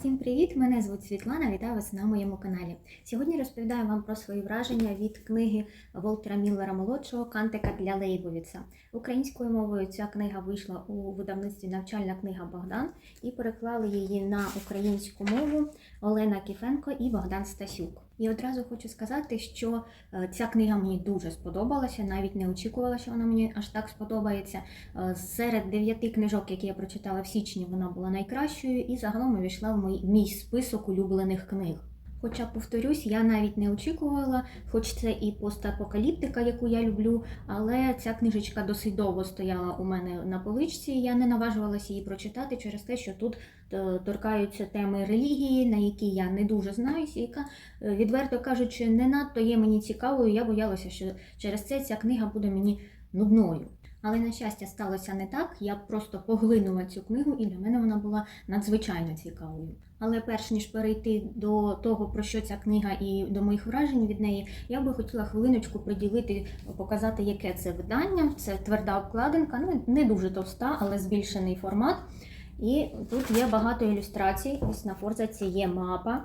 Всім привіт! Мене звуть Світлана. Вітаю вас на моєму каналі. Сьогодні розповідаю вам про свої враження від книги Волтера Міллера молодшого Кантика для Лейбовіца. Українською мовою ця книга вийшла у видавництві Навчальна книга Богдан і переклали її на українську мову Олена Кіфенко і Богдан Стасюк. І одразу хочу сказати, що е, ця книга мені дуже сподобалася, навіть не очікувала, що вона мені аж так сподобається. Е, Серед дев'яти книжок, які я прочитала в січні, вона була найкращою і загалом увійшла в мій, мій список улюблених книг. Хоча, повторюсь, я навіть не очікувала, хоч це і постапокаліптика, яку я люблю, але ця книжечка досить довго стояла у мене на поличці. Я не наважувалася її прочитати через те, що тут е, торкаються теми релігії, на які я не дуже знаюся, яка, е, відверто кажучи, не надто є мені цікавою. Я боялася, що через це ця книга буде мені нудною. Але на щастя сталося не так. Я просто поглинула цю книгу, і для мене вона була надзвичайно цікавою. Але перш ніж перейти до того, про що ця книга і до моїх вражень від неї, я би хотіла хвилиночку приділити, показати, яке це видання. Це тверда обкладинка, ну не дуже товста, але збільшений формат. І тут є багато ілюстрацій. Ось на форзаці є мапа.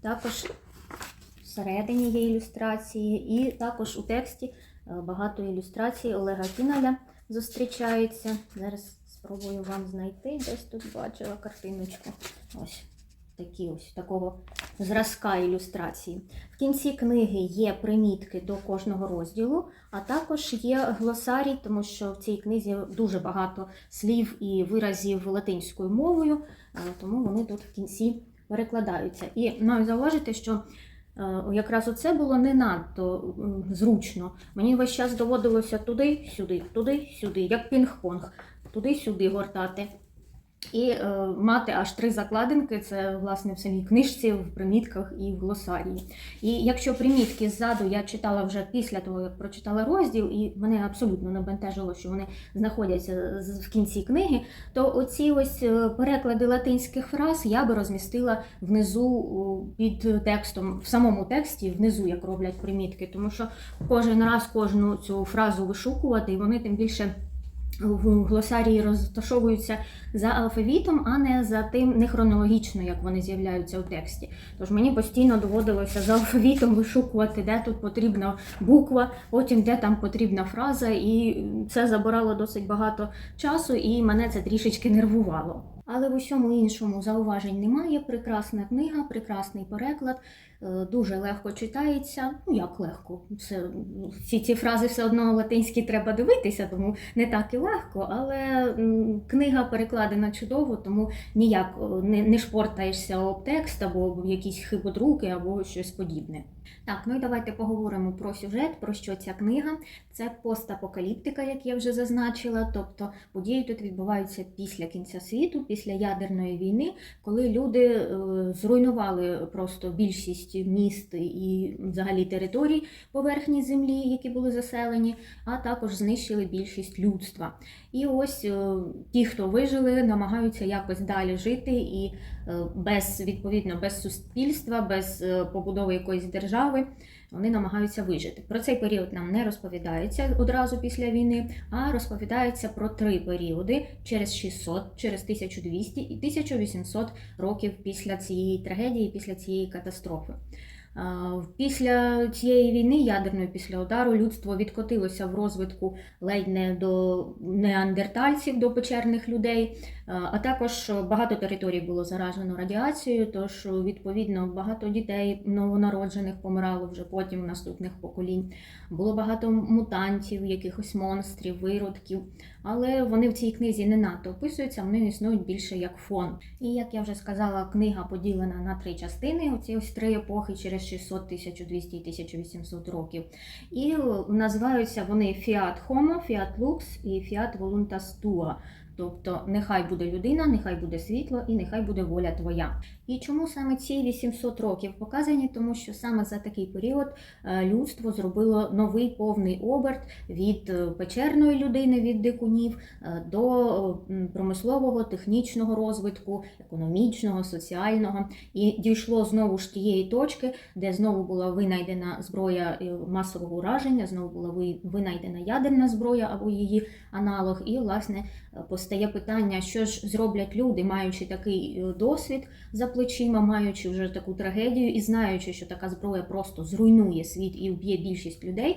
Також всередині є ілюстрації, і також у тексті багато ілюстрацій Олега Кіналя зустрічається. Зараз спробую вам знайти. Десь тут бачила картиночку. Ось такі ось такого зразка ілюстрації. В кінці книги є примітки до кожного розділу, а також є глосарій, тому що в цій книзі дуже багато слів і виразів латинською мовою, е, тому вони тут в кінці перекладаються. І маю зауважити, що е, якраз оце було не надто зручно. Мені весь час доводилося туди-сюди, туди-сюди, як пінг-понг, туди-сюди гортати. І е, мати аж три закладинки, це власне в самій книжці, в примітках і в глосарії. І якщо примітки ззаду я читала вже після того, як прочитала розділ, і мене абсолютно не бентежило, що вони знаходяться в кінці книги, то оці ось е, переклади латинських фраз я би розмістила внизу під текстом, в самому тексті, внизу, як роблять примітки, тому що кожен раз кожну цю фразу вишукувати, і вони тим більше в глосарії розташовуються за алфавітом, а не за тим не хронологічно, як вони з'являються у тексті. Тож мені постійно доводилося за алфавітом вишукувати, де тут потрібна буква, потім де там потрібна фраза, і це забирало досить багато часу, і мене це трішечки нервувало. Але в усьому іншому зауважень немає. Прекрасна книга, прекрасний переклад, дуже легко читається. Ну як легко, все всі ці фрази все одно латинські треба дивитися, тому не так і легко. Але книга перекладена чудово, тому ніяк не, не шпортаєшся об текст або об якісь хибодруки, або щось подібне. Так, ну і давайте поговоримо про сюжет, про що ця книга. Це постапокаліптика, як я вже зазначила. Тобто події тут відбуваються після кінця світу, після ядерної війни, коли люди е, зруйнували просто більшість міст і взагалі територій поверхні землі, які були заселені, а також знищили більшість людства. І ось е, ті, хто вижили, намагаються якось далі жити і е, без відповідно без суспільства, без е, побудови якоїсь держави. Вони намагаються вижити. Про цей період нам не розповідається одразу після війни, а розповідається про три періоди через 600, через 1200 і 1800 років після цієї трагедії, після цієї катастрофи. Після цієї війни, ядерної після удару, людство відкотилося в розвитку ледь не до неандертальців, до печерних людей, а також багато територій було заражено радіацією, тож відповідно багато дітей новонароджених помирало вже потім в наступних поколінь. Було багато мутантів, якихось монстрів, виродків, але вони в цій книзі не надто описуються, вони існують більше як фон. І як я вже сказала, книга поділена на три частини: оці ось три епохи через 600, 1200 і 1800 років. І називаються вони Fiat Homo, Fiat Lux і Voluntas Tua. Тобто нехай буде людина, нехай буде світло і нехай буде воля твоя. І чому саме ці 800 років показані? Тому що саме за такий період е, людство зробило новий повний оберт від е, печерної людини, від дикунів е, до промислового, технічного розвитку, економічного, соціального. І дійшло знову ж тієї точки, де знову була винайдена зброя масового ураження, знову була винайдена ядерна зброя або її аналог, і власне постає питання, що ж зроблять люди, маючи такий досвід за плечима, маючи вже таку трагедію і знаючи, що така зброя просто зруйнує світ і вб'є більшість людей.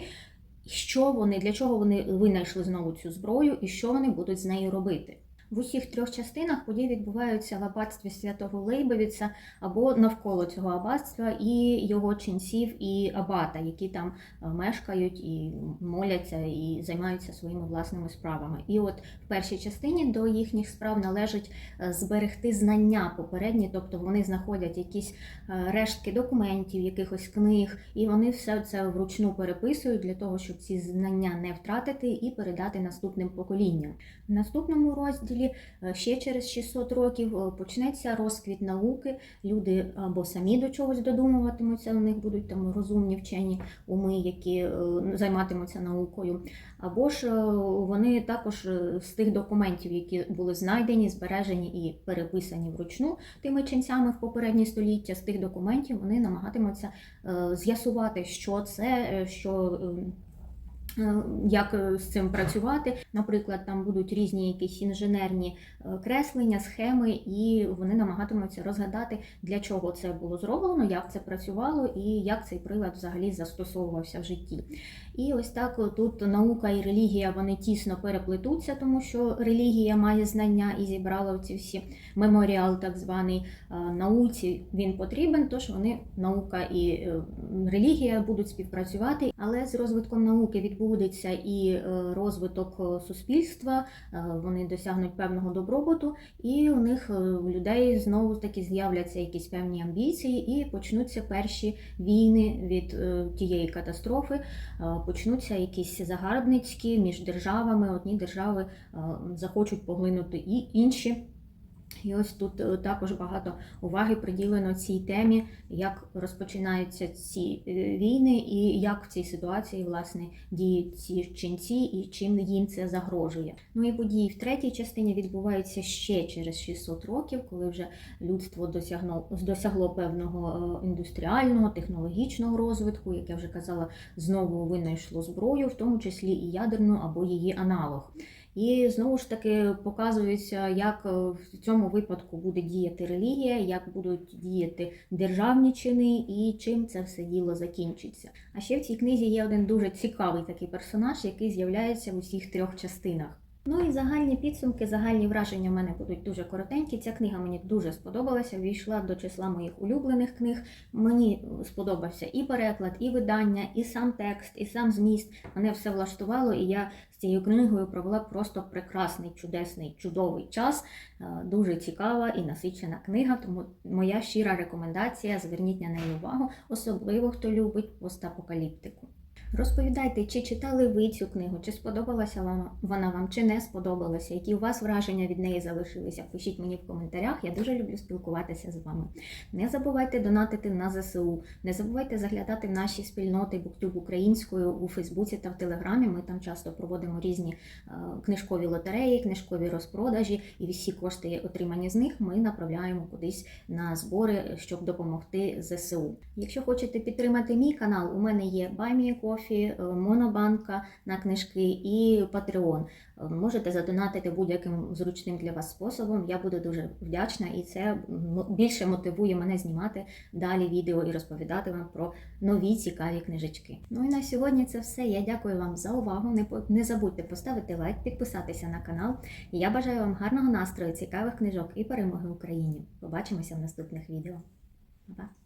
Що вони для чого вони винайшли знову цю зброю, і що вони будуть з нею робити? В усіх трьох частинах події відбуваються в аббатстві святого Лейбовіца або навколо цього аббатства і його ченців і абата, які там е, мешкають і моляться і займаються своїми власними справами. І от в першій частині до їхніх справ належить е, зберегти знання попередні, тобто вони знаходять якісь е, рештки документів, якихось книг, і вони все це вручну переписують для того, щоб ці знання не втратити і передати наступним поколінням. В наступному розділі е, ще через 600 років е, почнеться розквіт науки. Люди або самі до чогось додумуватимуться, у них будуть там розумні вчені уми, які е, займатимуться наукою. Або ж вони також з тих документів, які були знайдені, збережені і переписані вручну тими ченцями в попередні століття, з тих документів вони намагатимуться з'ясувати, що це, що. Е, як е, з цим працювати. Наприклад, там будуть різні якісь інженерні е, креслення, схеми, і вони намагатимуться розгадати, для чого це було зроблено, як це працювало і як цей прилад взагалі застосовувався в житті. І ось так тут наука і релігія вони тісно переплетуться, тому що релігія має знання і зібрала ці всі меморіал, так званий науці. Він потрібен, тож вони наука і релігія будуть співпрацювати, але з розвитком науки відбудеться і е, розвиток е, суспільства, е, вони досягнуть певного добробуту, і у них у людей знову таки з'являться якісь певні амбіції, і почнуться перші війни від тієї катастрофи. Почнуться якісь загарбницькі між державами. Одні держави захочуть поглинути і інші. І ось тут е, також багато уваги приділено цій темі, як розпочинаються ці е, війни, і як в цій ситуації власне діють ці ченці, і чим їм це загрожує. Ну і події в третій частині відбуваються ще через 600 років, коли вже людство досягнуло досягло певного е, індустріального, технологічного розвитку, як я вже казала, знову винайшло зброю, в тому числі і ядерну або її аналог. І знову ж таки показується, як е, в цьому випадку буде діяти релігія, як будуть діяти державні чини і чим це все діло закінчиться. А ще в цій книзі є один дуже цікавий такий персонаж, який з'являється в усіх трьох частинах. Ну і загальні підсумки, загальні враження в мене будуть дуже коротенькі. Ця книга мені дуже сподобалася, війшла до числа моїх улюблених книг. Мені сподобався і переклад, і видання, і сам текст, і сам зміст. Мене все влаштувало, і я з цією книгою провела просто прекрасний, чудесний, чудовий час. Е, Дуже цікава і насичена книга. Тому моя щира рекомендація: зверніть на неї увагу, особливо хто любить постапокаліптику. Розповідайте, чи читали ви цю книгу, чи сподобалася вам вона вам, чи не сподобалася, які у вас враження від неї залишилися. Пишіть мені в коментарях. Я дуже люблю спілкуватися з вами. Не забувайте донатити на ЗСУ, не забувайте заглядати наші спільноти BookTube українською у Фейсбуці та в Телеграмі. Ми там часто проводимо різні е, книжкові лотереї, книжкові розпродажі, і всі кошти, отримані з них, ми направляємо кудись на збори, щоб допомогти ЗСУ. Якщо хочете підтримати мій канал, у мене є BuyMeACoffee, е, Монобанка на книжки і Patreon. Е, Можете задонатити будь-яким зручним для вас способом. Я буду дуже вдячна, і це більше мотивує мене знімати далі відео і розповідати вам про нові цікаві книжечки. Ну і на сьогодні це все. Я дякую вам за увагу. Не забудьте поставити лайк, підписатися на канал. Я бажаю вам гарного настрою, цікавих книжок і перемоги Україні. Побачимося в наступних відео. Па-па!